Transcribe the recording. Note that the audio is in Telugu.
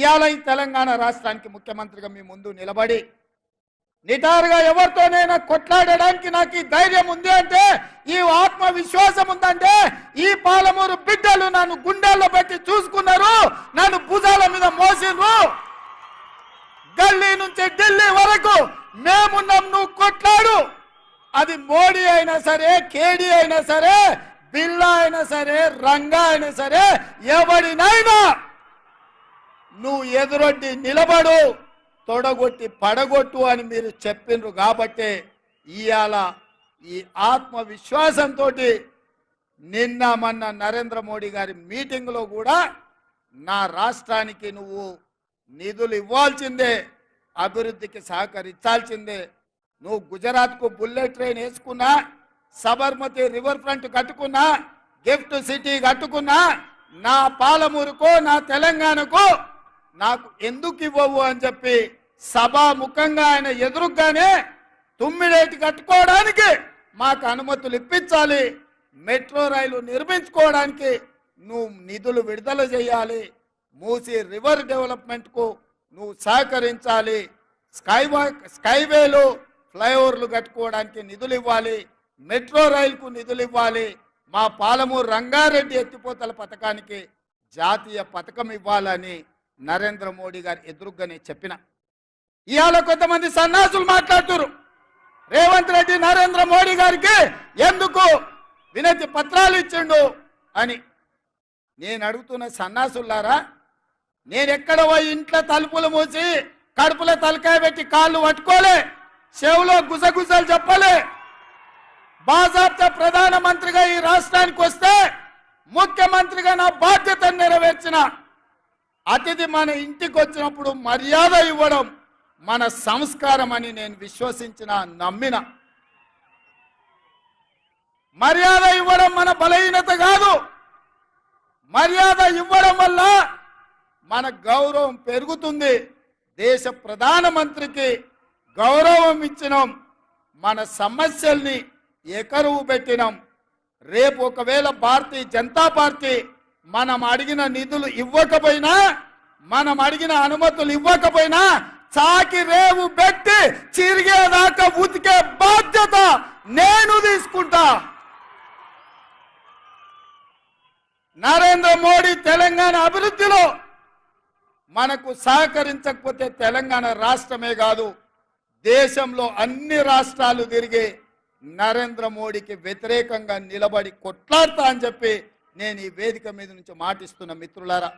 ఇవాళ ఈ తెలంగాణ రాష్ట్రానికి ముఖ్యమంత్రిగా మీ ముందు నిలబడి నిటారుగా ఎవరితోనైనా కొట్లాడడానికి నాకు ఈ ధైర్యం ఉంది అంటే ఈ ఆత్మవిశ్వాసం ఉందంటే ఈ పాలమూరు బిడ్డలు నన్ను గుండెల్లో పెట్టి చూసుకున్నారు నన్ను భుజాల మీద మోసిండ్రు. గల్లీ నుంచి ఢిల్లీ వరకు మేమున్నాం నువ్వు కొట్లాడు. అది మోడీ అయినా సరే కేడీ అయినా సరే బిల్లా అయినా సరే రంగా అయినా సరే ఎవడినైనా నువ్వు ఎదురొడ్డి నిలబడు తొడగొట్టి పడగొట్టు అని మీరు చెప్పిండ్రు కాబట్టి ఇవాళ ఈ ఆత్మవిశ్వాసంతో నిన్న మొన్న నరేంద్ర మోడీ గారి మీటింగ్లో కూడా నా రాష్ట్రానికి నువ్వు నిధులు ఇవ్వాల్సిందే అభివృద్ధికి సహకరించాల్సిందే. నువ్వు గుజరాత్కు బుల్లెట్ ట్రైన్ వేసుకున్నా సబర్మతి రివర్ ఫ్రంట్ కట్టుకున్నా గిఫ్ట్ సిటీ కట్టుకున్నా నా పాలమూరుకో నా తెలంగాణకు నాకు ఎందుకు ఇవ్వవు అని చెప్పి సభాముఖంగా ఆయన ఎదురుగానే తుమ్మిడేటి కట్టుకోవడానికి మాకు అనుమతులు ఇప్పించాలి. మెట్రో రైలు నిర్మించుకోవడానికి నువ్వు నిధులు విడుదల చేయాలి. మూసి రివర్ డెవలప్మెంట్కు నువ్వు సహకరించాలి. స్కైవా స్కైవేలు ఫ్లైఓవర్లు కట్టుకోవడానికి నిధులు ఇవ్వాలి. మెట్రో రైలుకు నిధులు ఇవ్వాలి. మా పాలమూరు రంగారెడ్డి ఎత్తిపోతల పథకానికి జాతీయ పథకం ఇవ్వాలని నరేంద్ర మోడీ గారు ఎదురుగానే చెప్పిన. ఇవాళ కొంతమంది సన్నాసులు మాట్లాడుతున్నారు రేవంత్ రెడ్డి నరేంద్ర మోడీ గారికి ఎందుకు వినతి పత్రాలు ఇచ్చిండు అని. నేను అడుగుతున్న సన్నాసులారా నేను ఎక్కడ పోయి ఇంట్లో తలుపులు మూసి కడుపులో తలకాయ పెట్టి కాళ్ళు పట్టుకోలే చెవులో గుసగుసలు చెప్పలే. బాజాబ్తా ప్రధానమంత్రిగా ఈ రాష్ట్రానికి వస్తే ముఖ్యమంత్రిగా నా బాధ్యతను నెరవేర్చిన అతిథి మన ఇంటికి వచ్చినప్పుడు మర్యాద ఇవ్వడం మన సంస్కారం అని నేను విశ్వసించిన నమ్మిన. మర్యాద ఇవ్వడం మన బలహీనత కాదు. మర్యాద ఇవ్వడం వల్ల మన గౌరవం పెరుగుతుంది. దేశ ప్రధానమంత్రికి గౌరవం ఇచ్చినాం. మన సమస్యల్ని ఎకరువు పెట్టినాం. రేపు ఒకవేళ భారతీయ జనతా పార్టీ మనం అడిగిన నిధులు ఇవ్వకపోయినా మనం అడిగిన అనుమతులు ఇవ్వకపోయినా చాకి రేవు పెట్టి చిరిగేదాకా ఉతికే బాధ్యత నేను తీసుకుంటా. నరేంద్ర మోడీ తెలంగాణ అభివృద్ధిలో మనకు సహకరించకపోతే తెలంగాణ రాష్ట్రమే కాదు దేశంలో అన్ని రాష్ట్రాలు తిరిగి నరేంద్ర మోడీకి వ్యతిరేకంగా నిలబడి కొట్లాడతా అని చెప్పి నేను ఈ వేదిక మీద నుంచి మాటిస్తున్న మిత్రులారా